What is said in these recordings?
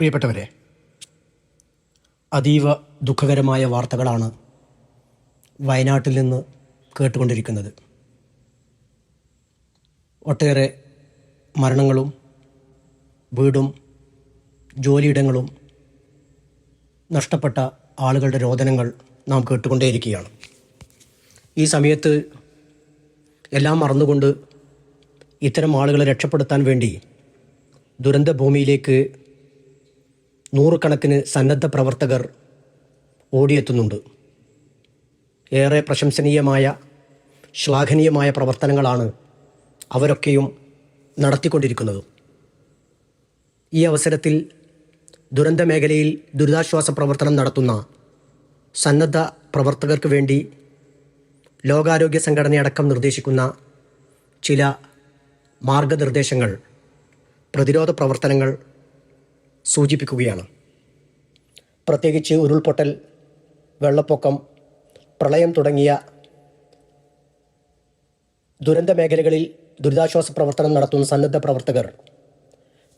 പ്രിയപ്പെട്ടവരെ അതീവ ദുഃഖകരമായ വാർത്തകളാണ് വയനാട്ടിൽ നിന്ന് കേട്ടുകൊണ്ടിരിക്കുന്നത്. ഒട്ടേറെ മരണങ്ങളും വീടും ജോലിയിടങ്ങളും നഷ്ടപ്പെട്ട ആളുകളുടെ രോദനങ്ങൾ നാം കേട്ടുകൊണ്ടേയിരിക്കുകയാണ്. ഈ സമയത്ത് എല്ലാം മറന്നുകൊണ്ട് ഇത്തരം ആളുകളെ രക്ഷപ്പെടുത്താൻ വേണ്ടി ദുരന്ത ഭൂമിയിലേക്ക് നൂറുകണക്കിന് സന്നദ്ധ പ്രവർത്തകർ ഓടിയെത്തുന്നുണ്ട്. ഏറെ പ്രശംസനീയമായ ശ്ലാഘനീയമായ പ്രവർത്തനങ്ങളാണ് അവരൊക്കെയും നടത്തിക്കൊണ്ടിരിക്കുന്നത്. ഈ അവസരത്തിൽ ദുരന്ത മേഖലയിൽ ദുരിതാശ്വാസ പ്രവർത്തനം നടത്തുന്ന സന്നദ്ധ പ്രവർത്തകർക്ക് വേണ്ടി ലോകാരോഗ്യ സംഘടനയടക്കം നിർദ്ദേശിക്കുന്ന ചില മാർഗനിർദ്ദേശങ്ങൾ പ്രതിരോധ പ്രവർത്തനങ്ങൾ സൂചിപ്പിക്കുകയാണ്. പ്രത്യേകിച്ച് ഉരുൾപൊട്ടൽ വെള്ളപ്പൊക്കം പ്രളയം തുടങ്ങിയ ദുരന്ത മേഖലകളിൽ ദുരിതാശ്വാസ പ്രവർത്തനം നടത്തുന്ന സന്നദ്ധ പ്രവർത്തകർ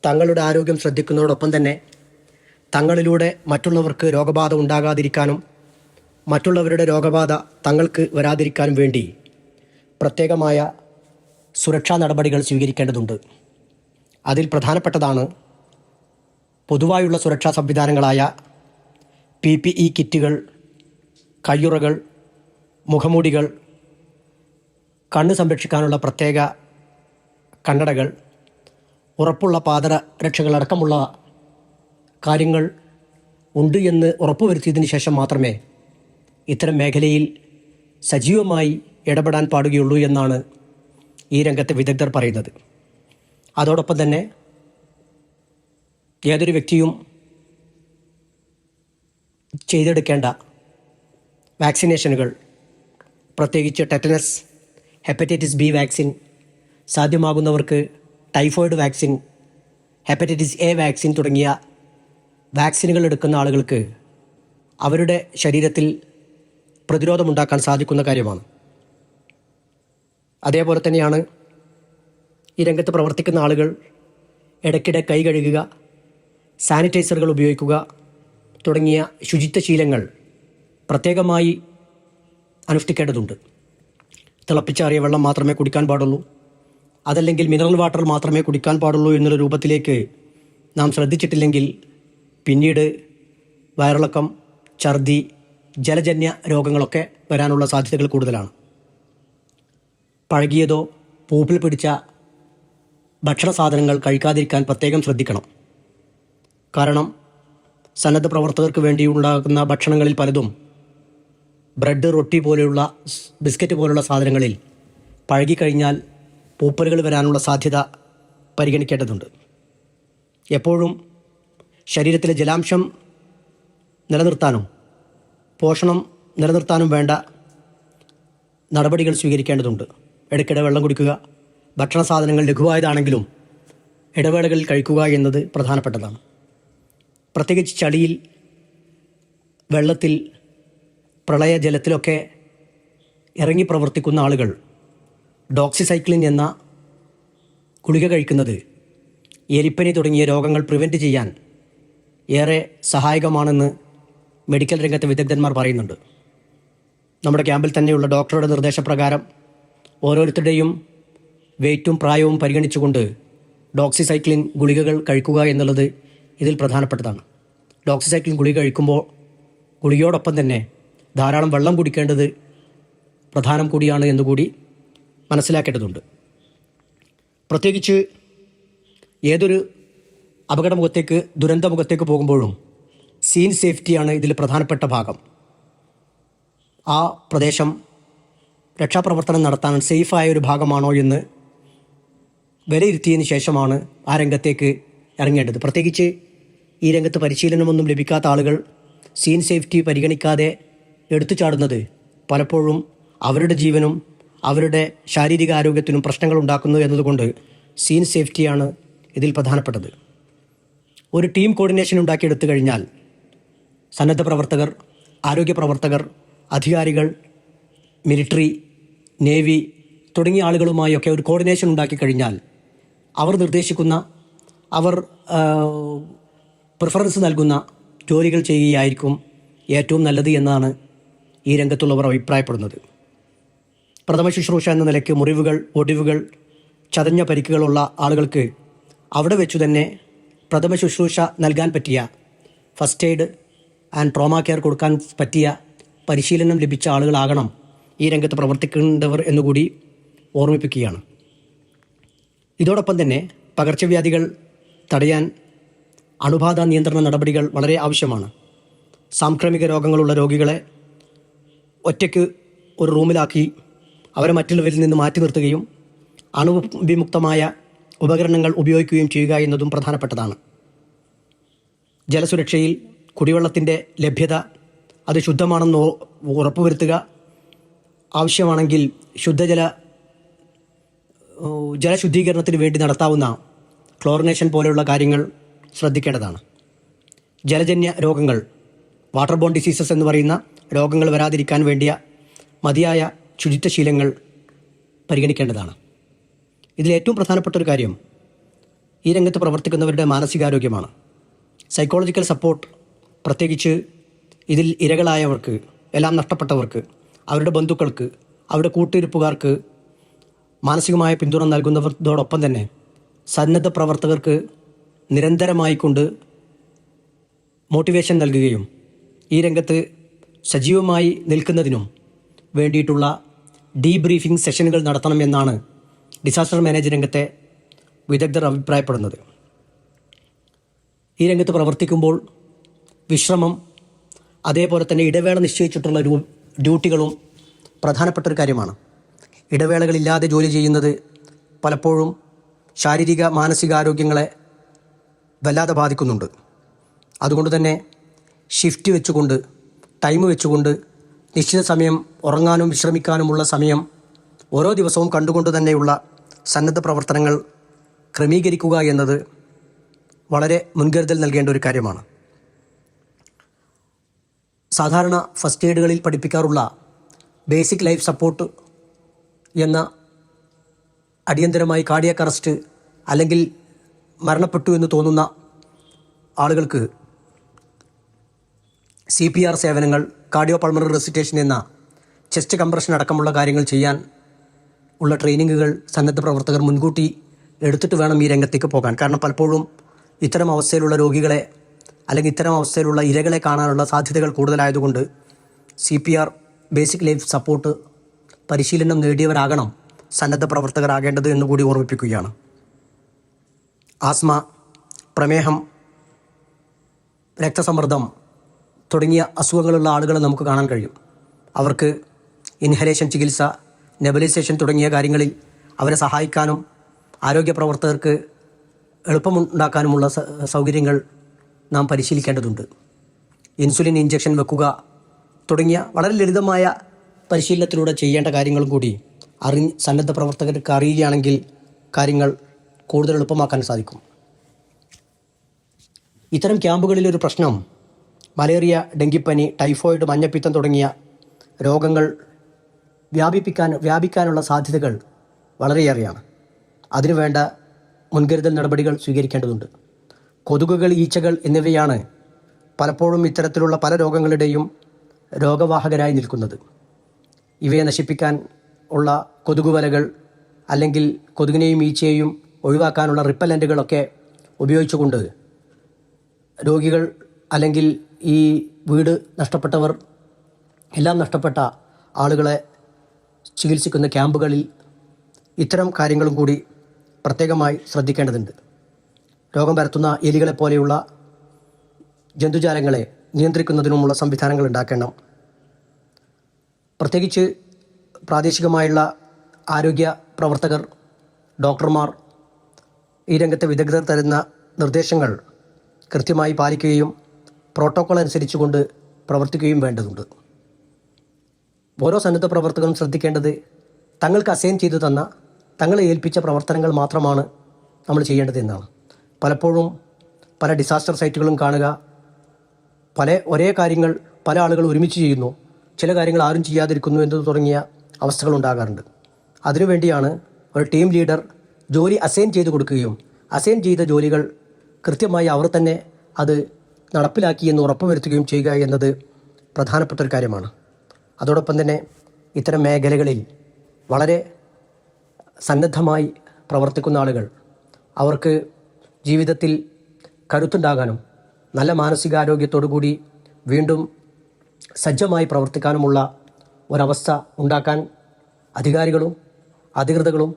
തങ്ങളുടെ ആരോഗ്യം ശ്രദ്ധിക്കുന്നതോടൊപ്പം തന്നെ തങ്ങളിലൂടെ മറ്റുള്ളവർക്ക് രോഗബാധ ഉണ്ടാകാതിരിക്കാനും മറ്റുള്ളവരുടെ രോഗബാധ തങ്ങൾക്ക് വരാതിരിക്കാനും വേണ്ടി പ്രത്യേകമായ സുരക്ഷാ നടപടികൾ സ്വീകരിക്കേണ്ടതുണ്ട്. അതിൽ പ്രധാനപ്പെട്ടതാണ് പൊതുവായുള്ള സുരക്ഷാ സംവിധാനങ്ങളായ പി പി ഇ കിറ്റുകൾ കയ്യുറകൾ മുഖമൂടികൾ കണ്ണ് സംരക്ഷിക്കാനുള്ള പ്രത്യേക കണ്ണടകൾ ഉറപ്പുള്ള പാദരക്ഷകളടക്കമുള്ള കാര്യങ്ങൾ ഉണ്ട് എന്ന് ഉറപ്പുവരുത്തിയതിന് ശേഷം മാത്രമേ ഇത്തരം മേഖലയിൽ സജീവമായി ഇടപെടാൻ പാടുകയുള്ളൂ എന്നാണ് ഈ രംഗത്തെ വിദഗ്ധർ പറയുന്നത്. അതോടൊപ്പം തന്നെ ഏതൊരു വ്യക്തിയും ചെയ്തെടുക്കേണ്ട വാക്സിനേഷനുകൾ പ്രത്യേകിച്ച് tetanus hepatitis B vaccine സാധ്യമാകുന്നവർക്ക് typhoid vaccine hepatitis A vaccine തുടങ്ങിയ വാക്സിനുകൾ എടുക്കുന്ന ആളുകൾക്ക് അവരുടെ ശരീരത്തിൽ പ്രതിരോധമുണ്ടാക്കാൻ സാധിക്കുന്ന കാര്യമാണ്. അതേപോലെ തന്നെയാണ് ഈ രംഗത്ത് പ്രവർത്തിക്കുന്ന ആളുകൾ ഇടയ്ക്കിടെ കൈ കഴുകുക സാനിറ്റൈസറുകൾ ഉപയോഗിക്കുക തുടങ്ങിയ ശുചിത്വ ശീലങ്ങൾ പ്രത്യേകമായി അനുഷ്ഠിക്കേണ്ടതുണ്ട്. തിളപ്പിച്ചാറിയ വെള്ളം മാത്രമേ കുടിക്കാൻ പാടുള്ളൂ. അതല്ലെങ്കിൽ മിനറൽ വാട്ടർ മാത്രമേ കുടിക്കാൻ പാടുള്ളൂ എന്നുള്ള രൂപത്തിലേക്ക് നാം ശ്രദ്ധിച്ചിട്ടില്ലെങ്കിൽ പിന്നീട് വയറിളക്കം ഛർദി ജലജന്യ രോഗങ്ങളൊക്കെ വരാനുള്ള സാധ്യതകൾ കൂടുതലാണ്. പഴകിയതോ പൂപ്പിൽ പിടിച്ച ഭക്ഷണ സാധനങ്ങൾ കഴിക്കാതിരിക്കാൻ പ്രത്യേകം ശ്രദ്ധിക്കണം. കാരണം സന്നദ്ധ പ്രവർത്തകർക്ക് വേണ്ടി ഉണ്ടാക്കുന്ന ഭക്ഷണങ്ങളിൽ പലതും ബ്രെഡ് റൊട്ടി പോലെയുള്ള ബിസ്ക്കറ്റ് പോലുള്ള സാധനങ്ങളിൽ പഴകിക്കഴിഞ്ഞാൽ പൂപ്പലുകൾ വരാനുള്ള സാധ്യത പരിഗണിക്കേണ്ടതുണ്ട്. എപ്പോഴും ശരീരത്തിലെ ജലാംശം നിലനിർത്താനും പോഷണം നിലനിർത്താനും വേണ്ട നടപടികൾ സ്വീകരിക്കേണ്ടതുണ്ട്. ഇടയ്ക്കിടെ വെള്ളം കുടിക്കുക ഭക്ഷണ സാധനങ്ങൾ ലഘുവായതാണെങ്കിലും ഇടവേളകളിൽ കഴിക്കുക എന്നത് പ്രധാനപ്പെട്ടതാണ്. പ്രത്യേകിച്ച് ചളിയിൽ വെള്ളത്തിൽ പ്രളയ ജലത്തിലൊക്കെ ഇറങ്ങി പ്രവർത്തിക്കുന്ന ആളുകൾ ഡോക്സിസൈക്ലിൻ എന്ന ഗുളിക കഴിക്കുന്നത് എലിപ്പനി തുടങ്ങിയ രോഗങ്ങൾ പ്രിവെന്റ് ചെയ്യാൻ ഏറെ സഹായകമാണെന്ന് മെഡിക്കൽ രംഗത്തെ വിദഗ്ധന്മാർ പറയുന്നുണ്ട്. നമ്മുടെ ക്യാമ്പിൽ തന്നെയുള്ള ഡോക്ടറുടെ നിർദ്ദേശപ്രകാരം ഓരോരുത്തരുടെയും വെയ്റ്റും പ്രായവും പരിഗണിച്ചുകൊണ്ട് ഡോക്സിസൈക്ലിൻ ഗുളികകൾ കഴിക്കുക എന്നുള്ളത് ഇതിൽ പ്രധാനപ്പെട്ടതാണ്. ഡോക്സിസൈക്ലിൻ ഗുളിക കഴിക്കുമ്പോൾ ഗുളികയോടൊപ്പം തന്നെ ധാരാളം വെള്ളം കുടിക്കേണ്ടത് പ്രധാനം കൂടിയാണ് എന്നുകൂടി മനസ്സിലാക്കേണ്ടതുണ്ട്. പ്രത്യേകിച്ച് ഏതൊരു അപകടമുഖത്തേക്ക് ദുരന്തമുഖത്തേക്ക് പോകുമ്പോഴും സീൻ സേഫ്റ്റിയാണ് ഇതിൽ പ്രധാനപ്പെട്ട ഭാഗം. ആ പ്രദേശം രക്ഷാപ്രവർത്തനം നടത്താൻ സേഫായ ഒരു ഭാഗമാണോ എന്ന് വിലയിരുത്തിയതിന് ശേഷമാണ് ആ രംഗത്തേക്ക് ഇറങ്ങേണ്ടത്. പ്രത്യേകിച്ച് ഈ രംഗത്ത് പരിശീലനമൊന്നും ലഭിക്കാത്ത ആളുകൾ സീൻ സേഫ്റ്റി പരിഗണിക്കാതെ എടുത്തു ചാടുന്നത് പലപ്പോഴും അവരുടെ ജീവനും അവരുടെ ശാരീരിക ആരോഗ്യത്തിനും പ്രശ്നങ്ങൾ ഉണ്ടാക്കുന്നു എന്നതുകൊണ്ട് സീൻ സേഫ്റ്റിയാണ് ഇതിൽ പ്രധാനപ്പെട്ടത്. ഒരു ടീം കോർഡിനേഷൻ ഉണ്ടാക്കിയെടുത്തു കഴിഞ്ഞാൽ സന്നദ്ധ പ്രവർത്തകർ ആരോഗ്യ പ്രവർത്തകർ അധികാരികൾ മിലിറ്ററി നേവി തുടങ്ങിയ ആളുകളുമായൊക്കെ ഒരു കോർഡിനേഷൻ ഉണ്ടാക്കി കഴിഞ്ഞാൽ അവർ നിർദ്ദേശിക്കുന്ന അവർ പ്രിഫറൻസ് നൽകുന്ന ജോലികൾ ചെയ്യുകയായിരിക്കും ഏറ്റവും നല്ലത് എന്നാണ് ഈ രംഗത്തുള്ളവർ അഭിപ്രായപ്പെടുന്നത്. പ്രഥമ ശുശ്രൂഷ എന്ന നിലയ്ക്ക് മുറിവുകൾ ഒടിവുകൾ ചതഞ്ഞ പരിക്കുകളുള്ള ആളുകൾക്ക് അവിടെ വെച്ചു തന്നെ പ്രഥമ ശുശ്രൂഷ നൽകാൻ പറ്റിയ first aid and trauma care കൊടുക്കാൻ പറ്റിയ പരിശീലനം ലഭിച്ച ആളുകളാകണം ഈ രംഗത്ത് പ്രവർത്തിക്കേണ്ടവർ എന്നുകൂടി ഓർമ്മിപ്പിക്കുകയാണ്. ഇതോടൊപ്പം തന്നെ പകർച്ചവ്യാധികൾ തടയാൻ അണുബാധ നിയന്ത്രണ നടപടികൾ വളരെ ആവശ്യമാണ്. സാംക്രമിക രോഗങ്ങളുള്ള രോഗികളെ ഒറ്റയ്ക്ക് ഒരു റൂമിലാക്കി അവരെ മറ്റുള്ളവരിൽ നിന്ന് മാറ്റി നിർത്തുകയും അണുവിമുക്തമായ ഉപകരണങ്ങൾ ഉപയോഗിക്കുകയും ചെയ്യുക എന്നതും പ്രധാനപ്പെട്ടതാണ്. ജലസുരക്ഷയിൽ കുടിവെള്ളത്തിന്റെ ലഭ്യത അത് ശുദ്ധമാണെന്ന് ഉറപ്പുവരുത്തുക. ആവശ്യമാണെങ്കിൽ ശുദ്ധജല ജലശുദ്ധീകരണത്തിന് വേണ്ടി നടത്താവുന്ന ക്ലോറിനേഷൻ പോലെയുള്ള കാര്യങ്ങൾ ശ്രദ്ധിക്കേണ്ടതാണ്. ജലജന്യ രോഗങ്ങൾ വാട്ടർ ബോൺ ഡിസീസസ് എന്ന് പറയുന്ന രോഗങ്ങൾ വരാതിരിക്കാൻ വേണ്ടിയ മതിയായ ശുചിത്വശീലങ്ങൾ പരിഗണിക്കേണ്ടതാണ്. ഇതിൽ ഏറ്റവും പ്രധാനപ്പെട്ട ഒരു കാര്യം ഈ രംഗത്ത് പ്രവർത്തിക്കുന്നവരുടെ മാനസികാരോഗ്യമാണ്. സൈക്കോളജിക്കൽ സപ്പോർട്ട് പ്രത്യേകിച്ച് ഇതിൽ ഇരകളായവർക്ക് എല്ലാം നഷ്ടപ്പെട്ടവർക്ക് അവരുടെ ബന്ധുക്കൾക്ക് അവരുടെ കൂട്ടിരിപ്പുകാർക്ക് മാനസികമായ പിന്തുണ നൽകുന്നവരോടൊപ്പം തന്നെ സന്നദ്ധ പ്രവർത്തകർക്ക് നിരന്തരമായി കൊണ്ട് മോട്ടിവേഷൻ നൽകുകയും ഈ രംഗത്ത് സജീവമായി നിൽക്കുന്നതിനും വേണ്ടിയിട്ടുള്ള ഡീബ്രീഫിംഗ് സെഷനുകൾ നടത്തണമെന്നാണ് ഡിസാസ്റ്റർ മാനേജ് രംഗത്തെ വിദഗ്ധർ അഭിപ്രായപ്പെടുന്നത്. ഈ രംഗത്ത് പ്രവർത്തിക്കുമ്പോൾ വിശ്രമം അതേപോലെ തന്നെ ഇടവേള നിശ്ചയിച്ചിട്ടുള്ള ഡ്യൂട്ടികളും പ്രധാനപ്പെട്ട ഒരു കാര്യമാണ്. ഇടവേളകളില്ലാതെ ജോലി ചെയ്യുന്നത് പലപ്പോഴും ശാരീരിക മാനസികാരോഗ്യങ്ങളെ വല്ലാതെ ബാധിക്കുന്നുണ്ട്. അതുകൊണ്ട് തന്നെ ഷിഫ്റ്റ് വെച്ചുകൊണ്ട് ടൈം വെച്ചുകൊണ്ട് നിശ്ചിത സമയം ഉറങ്ങാനും വിശ്രമിക്കാനുമുള്ള സമയം ഓരോ ദിവസവും കണ്ടുകൊണ്ട് തന്നെയുള്ള സന്നദ്ധ പ്രവർത്തനങ്ങൾ ക്രമീകരിക്കുക എന്നത് വളരെ മുൻകരുതൽ നൽകേണ്ട ഒരു കാര്യമാണ്. സാധാരണ ഫസ്റ്റ് എയ്ഡുകളിൽ പഠിപ്പിക്കാറുള്ള ബേസിക് ലൈഫ് സപ്പോർട്ട് എന്ന അടിയന്തരമായി കാർഡിയക് അറസ്റ്റ് അല്ലെങ്കിൽ മരണപ്പെട്ടു എന്ന് തോന്നുന്ന ആളുകൾക്ക് സി പി ആർ സേവനങ്ങൾ കാർഡിയോ പൾമണറി റെസിറ്റേഷൻ എന്ന ചെസ്റ്റ് കംപ്രഷൻ അടക്കമുള്ള കാര്യങ്ങൾ ചെയ്യാൻ ഉള്ള ട്രെയിനിങ്ങുകൾ സന്നദ്ധ പ്രവർത്തകർ മുൻകൂട്ടി എടുത്തിട്ട് വേണം ഈ രംഗത്തേക്ക് പോകാൻ. കാരണം പലപ്പോഴും ഇത്തരം അവസ്ഥയിലുള്ള രോഗികളെ അല്ലെങ്കിൽ ഇത്തരം അവസ്ഥയിലുള്ള ഇരകളെ കാണാനുള്ള സാധ്യതകൾ കൂടുതലായതുകൊണ്ട് C P R basic life support പരിശീലനം നേടിയവരാകണം സന്നദ്ധ പ്രവർത്തകരാകേണ്ടത് എന്നുകൂടി ഓർമ്മിപ്പിക്കുകയാണ്. ആസ്മ പ്രമേഹം രക്തസമ്മർദ്ദം തുടങ്ങിയ അസുഖങ്ങളുള്ള ആളുകളെ നമുക്ക് കാണാൻ കഴിയും. അവർക്ക് ഇൻഹലേഷൻ ചികിത്സ നെബലൈസേഷൻ തുടങ്ങിയ കാര്യങ്ങളിൽ അവരെ സഹായിക്കാനും ആരോഗ്യ പ്രവർത്തകർക്ക് എളുപ്പമുണ്ടാക്കാനുമുള്ള സൗകര്യങ്ങൾ നാം പരിശീലിക്കേണ്ടതുണ്ട്. ഇൻസുലിൻ ഇഞ്ചക്ഷൻ വെക്കുക തുടങ്ങിയ വളരെ ലളിതമായ പരിശീലനത്തിലൂടെ ചെയ്യേണ്ട കാര്യങ്ങളും കൂടി അറി സന്നദ്ധ പ്രവർത്തകർക്ക് അറിയുകയാണെങ്കിൽ കാര്യങ്ങൾ കൂടുതൽ എളുപ്പമാക്കാൻ സാധിക്കും. ഇത്തരം ക്യാമ്പുകളിലൊരു പ്രശ്നം മലേറിയ ഡെങ്കിപ്പനി ടൈഫോയിഡ് മഞ്ഞപ്പിത്തം തുടങ്ങിയ രോഗങ്ങൾ വ്യാപിപ്പിക്കാൻ വ്യാപിക്കാനുള്ള സാധ്യതകൾ വളരെയേറെയാണ് അതിനുവേണ്ട മുൻകരുതൽ നടപടികൾ സ്വീകരിക്കേണ്ടതുണ്ട്. കൊതുകുകൾ ഈച്ചകൾ എന്നിവയാണ് പലപ്പോഴും ഇത്തരത്തിലുള്ള പല രോഗങ്ങളുടെയും രോഗവാഹകരായി നിൽക്കുന്നത്. ഇവയെ നശിപ്പിക്കാൻ ഉള്ള കൊതുകുവലകൾ അല്ലെങ്കിൽ കൊതുകിനെയും ഈച്ചയെയും ഒഴിവാക്കാനുള്ള റിപ്പലന്റുകളൊക്കെ ഉപയോഗിച്ചുകൊണ്ട് രോഗികൾ അല്ലെങ്കിൽ ഈ വീട് നഷ്ടപ്പെട്ടവർ എല്ലാം നഷ്ടപ്പെട്ട ആളുകളെ ചികിത്സിക്കുന്ന ക്യാമ്പുകളിൽ ഇത്തരം കാര്യങ്ങളും കൂടി പ്രത്യേകമായി ശ്രദ്ധിക്കേണ്ടതുണ്ട്. രോഗം പരത്തുന്ന എലികളെ പോലെയുള്ള ജന്തുജാലങ്ങളെ നിയന്ത്രിക്കുന്നതിനുമുള്ള സംവിധാനങ്ങൾ ഉണ്ടാക്കണം. പ്രത്യേകിച്ച് പ്രാദേശികമായുള്ള ആരോഗ്യ പ്രവർത്തകർ ഡോക്ടർമാർ ഈ രംഗത്തെ വിദഗ്ധർ തരുന്ന നിർദ്ദേശങ്ങൾ കൃത്യമായി പാലിക്കുകയും പ്രോട്ടോക്കോൾ അനുസരിച്ചുകൊണ്ട് പ്രവർത്തിക്കുകയും വേണ്ടതുണ്ട്. ഓരോ സന്നദ്ധ പ്രവർത്തകരും ശ്രദ്ധിക്കേണ്ടത് തങ്ങൾക്ക് അസൈൻ ചെയ്തു തന്ന തങ്ങളെ ഏൽപ്പിച്ച പ്രവർത്തനങ്ങൾ മാത്രമാണ് നമ്മൾ ചെയ്യേണ്ടത് എന്നാണ്. പലപ്പോഴും പല ഡിസാസ്റ്റർ സൈറ്റുകളും കാണുക പല ഒരേ കാര്യങ്ങൾ പല ആളുകൾ ഒരുമിച്ച് ചെയ്യുന്നു ചില കാര്യങ്ങൾ ആരും ചെയ്യാതിരിക്കുന്നു എന്ന് തുടങ്ങിയ അവസ്ഥകൾ ഉണ്ടാകാറുണ്ട്. അതിനുവേണ്ടിയാണ് ഒരു ടീം ലീഡർ ജോലി അസൈൻ ചെയ്ത് കൊടുക്കുകയും അസൈൻ ചെയ്ത ജോലികൾ കൃത്യമായി അവർ തന്നെ അത് നടപ്പിലാക്കി എന്ന് ഉറപ്പുവരുത്തുകയും ചെയ്യുക എന്നത് പ്രധാനപ്പെട്ട ഒരു കാര്യമാണ്. അതോടൊപ്പം തന്നെ ഇത്തരം മേഖലകളിൽ വളരെ സന്നദ്ധമായി പ്രവർത്തിക്കുന്ന ആളുകൾ അവർക്ക് ജീവിതത്തിൽ കരുത്തുണ്ടാകാനും നല്ല മാനസികാരോഗ്യത്തോടു കൂടി വീണ്ടും സജ്ജമായി പ്രവർത്തിക്കാനുമുള്ള ഒരവസ്ഥ ഉണ്ടാക്കാൻ അധികാരികളും അധികൃതകളും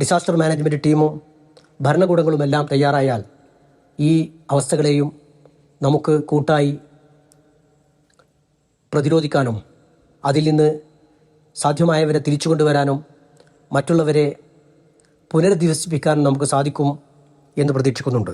ഡിസാസ്റ്റർ മാനേജ്മെന്റ് ടീമും ഭരണകൂടങ്ങളുമെല്ലാം തയ്യാറായാൽ ഈ അവസ്ഥകളെയും നമുക്ക് കൂട്ടായി പ്രതിരോധിക്കാനും അതിൽ നിന്ന് സാധ്യമായവരെ തിരിച്ചു കൊണ്ടുവരാനും മറ്റുള്ളവരെ പുനരധിവസിപ്പിക്കാനും നമുക്ക് സാധിക്കും എന്ന് പ്രതീക്ഷിക്കുന്നുണ്ട്.